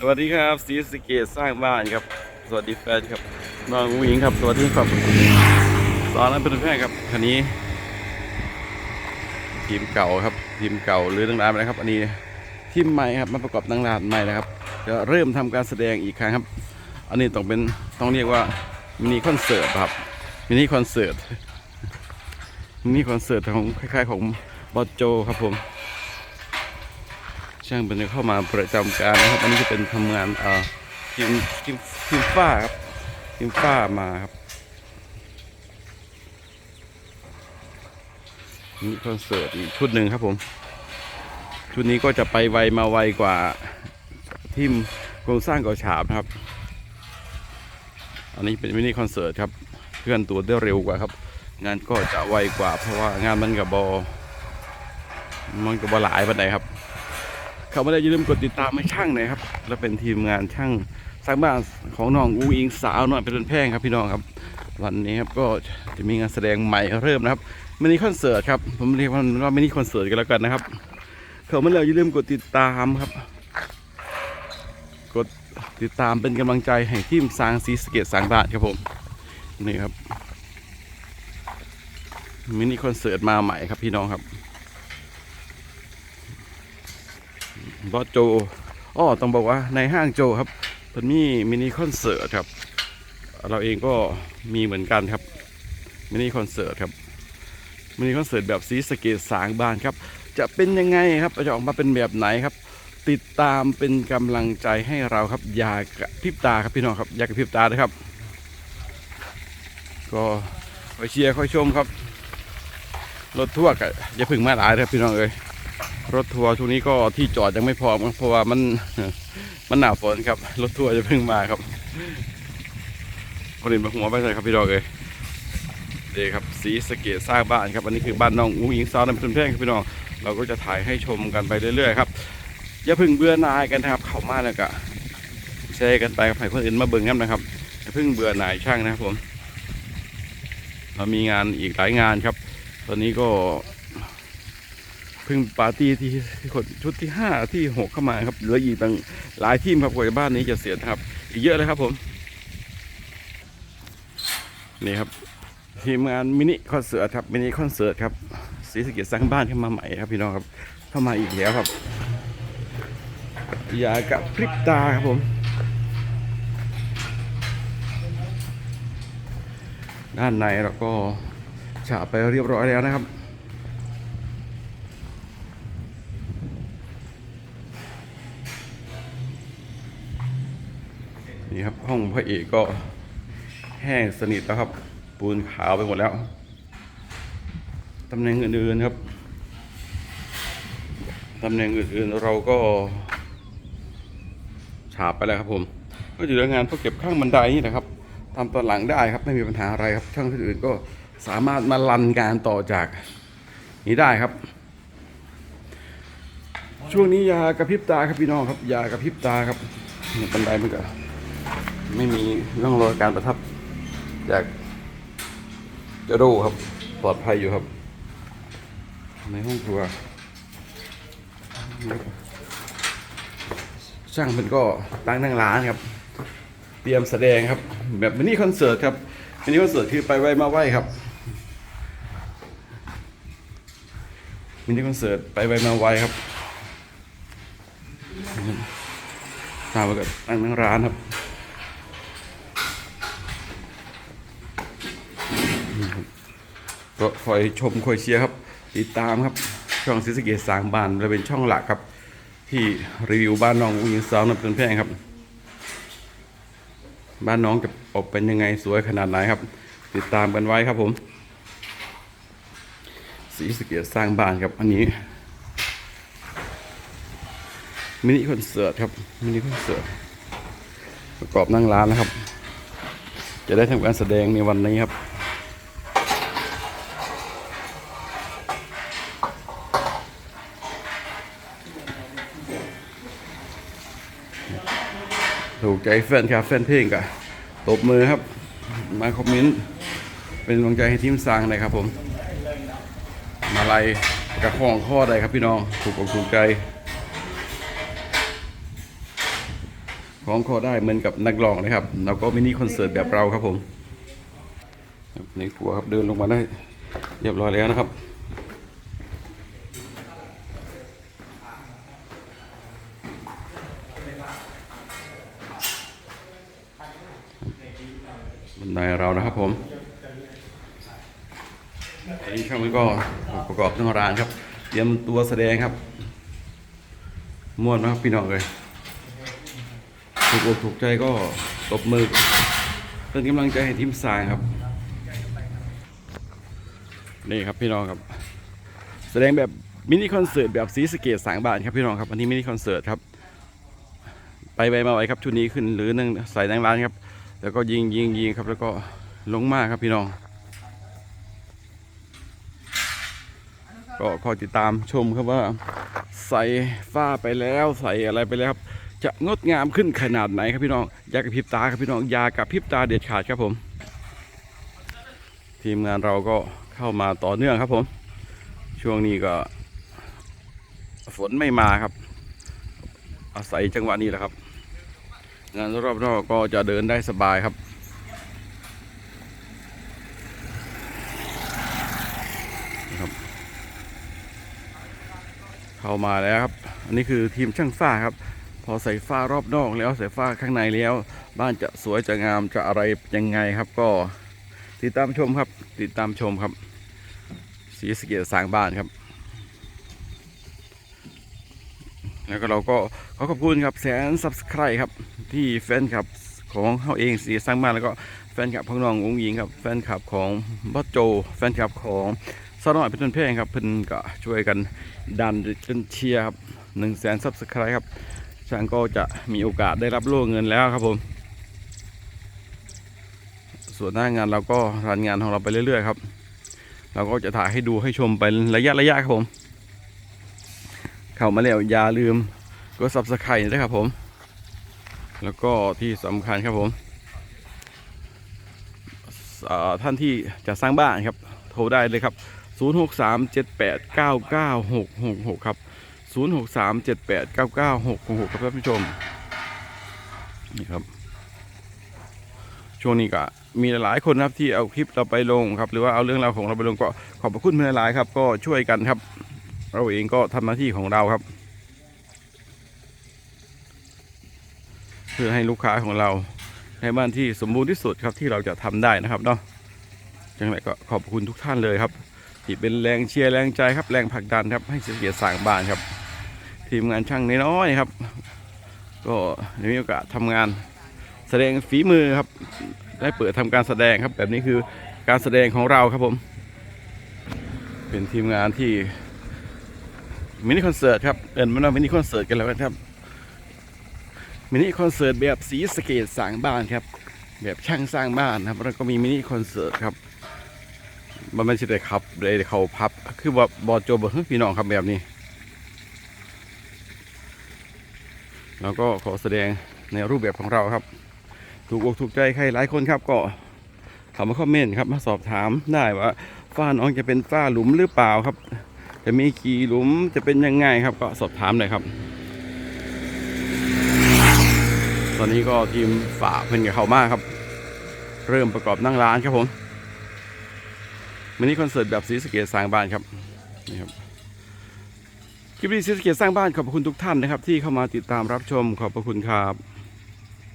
สวัสดีครับสีสเกตสร้างบ้านครับ สวัสดีแฟนครับน้องวิงครับ สวัสดีครับตอนนั้นเป็นแพทย์ครับคันนี้ ทีมเก่าครับ ทีมเก่าหรือตั้งนานไปแล้วครับ อันนี้ทีมใหม่ครับมาประกอบตั้งรานใหม่นะครับจะเริ่มทำการแสดงอีกครั้งครับ อันนี้ต้องเป็นต้องเรียกว่ามินิคอนเสิร์ตครับมินิคอนเสิร์ตมินิคอนเสิร์ตของคล้ายๆ ของบอโจครับผม ช่างเป็นเข้ามาประจำการนะครับ อันนี้จะเป็นทำงานเอ่อทีมทีมทีมฝ้าครับทีมฝ้ามาครับนี่คอนเสิร์ตอีกชุดหนึ่งครับผม ชุดนี้ก็จะไปไวมาไวกว่าทีมโครงสร้างก่อฉาบนะครับ อันนี้เป็นมินิคอนเสิร์ตครับเคลื่อนตัวได้เร็วกว่าครับ งานก็จะไวกว่าเพราะว่างานมันกับบอมันกับบอหลายปันใดครับ เขาไม่ได้อย่าลืมกดติดตามให้ช่างหน่อยครับและเป็นทีมงานช่างสร้างบ้านของน้องอูอิงสาวหน่อยเป็นแพงครับพี่น้องครับ วันนี้ครับก็จะมีงานแสดงใหม่เริ่มนะครับมินิคอนเสิร์ตครับผมเรียกว่าว่ามินิคอนเสิร์ตกันแล้วกันนะครับ เขาไม่ได้อย่าลืมกดติดตามครับ กดติดตามเป็นกำลังใจให้ทีมสร้างซีสเกตสร้างบ้านครับผมนี่ครับมินิคอนเสิร์ตมาใหม่ครับพี่น้องครับ บอสโจอ้อต้องบอกว่าในห้างโจครับมันมีมินิคอนเสิร์ตครับ เราเองก็มีเหมือนกันครับมินิคอนเสิร์ตครับมินิคอนเสิร์ตแบบสีสเกตสางบานครับ จะเป็นยังไงครับจะออกมาเป็นแบบไหนครับ ติดตามเป็นกำลังใจให้เราครับอย่ากระพริบตาครับพี่น้องครับอย่ากระพริบตานะครับ ก็คอยเชียร์คอยชมครับรถทั่วร์ก็อย่าพึ่งมาหลายครับพี่น้องเอ้ย รถทัวร์ช่วงนี้ก็ที่จอดยังไม่พอมั้งเพราะว่ามันมันหนาฝนครับ รถทัวร์จะเพิ่งมาครับคนอื่นมาหัวไปเลยครับพี่ดอกเลยเดครับสีสะเกตสร้างบ้านครับอันนี้คือบ้านน้องอุ้งอิงซาวน้ำเป็นแพร่งครับพี่น้องเราก็จะถ่ายให้ชมกันไปเรื่อยๆครับอย่าเพึ่งเบื่อหน่ายกันนะครับ เข้ามาแล้วก็แชร์กันไปครับให้คนอื่นมาเบิ่งกันนะครับอย่าเพึ่งเบื่อหน่ายช่างนะครับผม เรามีงานอีกหลายงานครับ ตอนนี้ก็ เพิ่งปาร์ตี้ที่ชุดที่ห้าที่หกเข้ามาครับเหลืออีกตั้งหลายทีมครับกว่าบ้านนี้จะเสร็จครับ อีกเยอะเลยครับผมนี่ครับทีมงานมินิคอนเสิร์ตครับมินิคอนเสิร์ตครับสีสเกตสร้างบ้านเข้ามาใหม่ครับพี่น้องครับเข้ามาอีกแล้วครับอย่ากับพริบตาครับผมด้านในเราก็ฉาบไปเรียบร้อยแล้วนะครับ นี่ครับ ห้องพระเอกก็แห้งสนิทแล้วครับ ปูนขาวไปหมดแล้วตำแหน่งอื่นๆครับตำแหน่งอื่นๆเราก็ฉาบไปแล้วครับผม ก็อยู่ในงานพวกเก็บข้างบันไดนี่นะครับทำตอนหลังได้ครับไม่มีปัญหาอะไรครับ ช่างอื่นก็สามารถมาลันการต่อจากนี้ได้ครับ ช่วงนี้ยากระพริบตาครับพี่น้องครับ ยากระพริบตาครับบันไดมันก็ ไม่มีร่องรอยการประทับจากเจโร่ครับ ปลอดภัยอยู่ครับ ในห้องครัว ช่างมันก็ตั้งนั่งร้านครับ เตรียมแสดงครับ แบบมินิคอนเสิร์ตครับมินิคอนเสิร์ตคือไปไวมาไวครับมินิคอนเสิร์ตไปไวมาไวครับ ตามไปกับตั้งนั่งร้านครับ ก็คอยชมคอยเชียร์ครับ ติดตามครับช่องซิสเกตสร้างบ้านจะเป็นช่องหลักครับ ที่รีวิวบ้านน้องวิงซาวน์นำเป็นแพงครับ บ้านน้องจะออกเป็นยังไงสวยขนาดไหนครับ ติดตามกันไว้ครับผมสีสเกตสร้างบ้านครับอันนี้มินิคอนเสิร์ตครับมินิคอนเสิร์ตประกอบนั่งร้านนะครับ จะได้ทำการแสดงในวันนี้ครับ ถูกใจแฟนครับแฟนเพลงกะตบมือครับ มาคอมเมนต์ เป็นกำลังใจให้ทีมสร้างหน่อยครับผม มาลัยกระของข้อใดครับพี่น้อง ถูกอกถูกใจของคอได้เหมือนกับนักร้องนะครับ เราก็มินิคอนเสิร์ตแบบเราครับผมในครัวครับเดินลงมาได้ เรียบร้อยแล้วนะครับ บันเรานะครับผมอันนี้ช่างมันก็ประกอบเครื่องรางครับ เตรียมตัวแสดงครับม่วนนะครับพี่น้องเลยถูกอกถูกใจก็ตบมือเป็นกำลังใจให้ทีมสางครับ นี่ครับพี่น้องครับ แสดงแบบมินิคอนเสิร์ตแบบสีสเกตสางบานครับพี่น้องครับอันนี้มินิคอนเสิร์ตครับ ไปไปมาไว้ครับชุดนี้ขึ้นหรือนั่งใส่นั่งร้านครับ แล้วก็ยิงยิงยิงครับ แล้วก็ลงมาครับพี่น้อง ก็คอยติดตามชมครับว่า ใส่ฝ้าไปแล้วใส่อะไรไปแล้วครับจะงดงามขึ้นขนาดไหนครับพี่น้องอยากระพริบตาครับพี่น้องอยากระพริบตาเด็ดขาดครับผม ทีมงานเราก็เข้ามาต่อเนื่องครับผม ช่วงนี้ก็ ฝนไม่มาครับ อาศัยจังหวะนี้แหละครับ งานรอบนอกก็จะเดินได้สบายครับ ครับ เข้ามาแล้วครับ อันนี้คือทีมช่างฝ้าครับ พอใส่ฝ้ารอบนอกแล้วใส่ฝ้าข้างในแล้ว บ้านจะสวยจะงามจะอะไรยังไงครับ ก็ติดตามชมครับ ติดตามชมครับ สีสเกตสร้างบ้านครับ แล้วก็เราก็ขอขอบคุณครับแสน subscribe ครับที่แฟนคลับของเขาเองสีสร้างบ้านแล้วก็แฟนคลับของน้องอุ้งยิงครับแฟนคลับของบอสโจ แฟนคลับของซาหน่อยเพื่อนเพลงครับเพิ่นก็ช่วยกันดันจนเชียร์ครับหนึ่งแสน subscribe ครับช่างก็จะมีโอกาสได้รับโล่เงินแล้วครับผม ส่วนหน้างานเราก็รันงานของเราไปเรื่อยๆครับ เราก็จะถ่ายให้ดูให้ชมไประยะระยะครับผม เข้ามาแล้วอย่าลืมกด subscribe ด้วยครับผม แล้วก็ที่สำคัญครับผมท่านที่จะสร้างบ้านครับ โทรได้เลยครับ 0637899666 ครับ 0637899666 ครับท่านผู้ชม นี่ครับ ช่วงนี้ก็มีหลายคนครับที่เอาคลิปเราไปลงครับ หรือว่าเอาเรื่องราวของเราไปลงก็ขอบพระคุณเพื่อนหลายๆครับ ก็ช่วยกันครับ เราเองก็ทำหน้าที่ของเราครับ เพื่อให้ลูกค้าของเราให้บ้านที่สมบูรณ์ที่สุดครับที่เราจะทำได้นะครับเนาะจังไรก็ขอบคุณทุกท่านเลยครับ ที่เป็นแรงเชียร์แรงใจครับแรงผลักดันครับให้เสียเกียรติสร้างบ้านครับ ทีมงานช่างน้อยๆครับ ก็ได้มีโอกาสทำงานแสดงฝีมือครับ ได้เปิดทำการแสดงครับ แบบนี้คือการแสดงของเราครับผม เป็นทีมงานที่ มินิคอนเสิร์ตครับเอินมันว่ามินิคอนเสิร์ตกันแล้วกันครับมินิคอนเสิร์ตแบบสีสเกตสร้างบ้านครับ แบบช่างสร้างบ้านนะครับแล้วก็มีมินิคอนเสิร์ตครับมันไม่ใช่แต่ขับเลยเขาพับ คือว่าบอโจบอพี่น้องครับแบบนี้ แล้วก็ขอแสดงในรูปแบบของเราครับ ถูกอกถูกใจใครหลายคนครับก็เข้ามาคอมเมนต์ครับมาสอบถามได้ว่าฝ้าน้องจะเป็นฝ้าหลุมหรือเปล่าครับ จะมีกี่หลุมจะเป็นยังไงครับ ก็สอบถามเลยครับ ตอนนี้ก็ทีมฝ่าเพิ่นกับเขามากครับ เริ่มประกอบนั่งร้านครับผมมินิคอนเสิร์ตแบบสีสเกตสร้างบ้านครับนี่ครับคลิปนี้สีสเกตสร้างบ้านขอบคุณทุกท่านนะครับ ที่เข้ามาติดตามรับชมขอบพระคุณครับ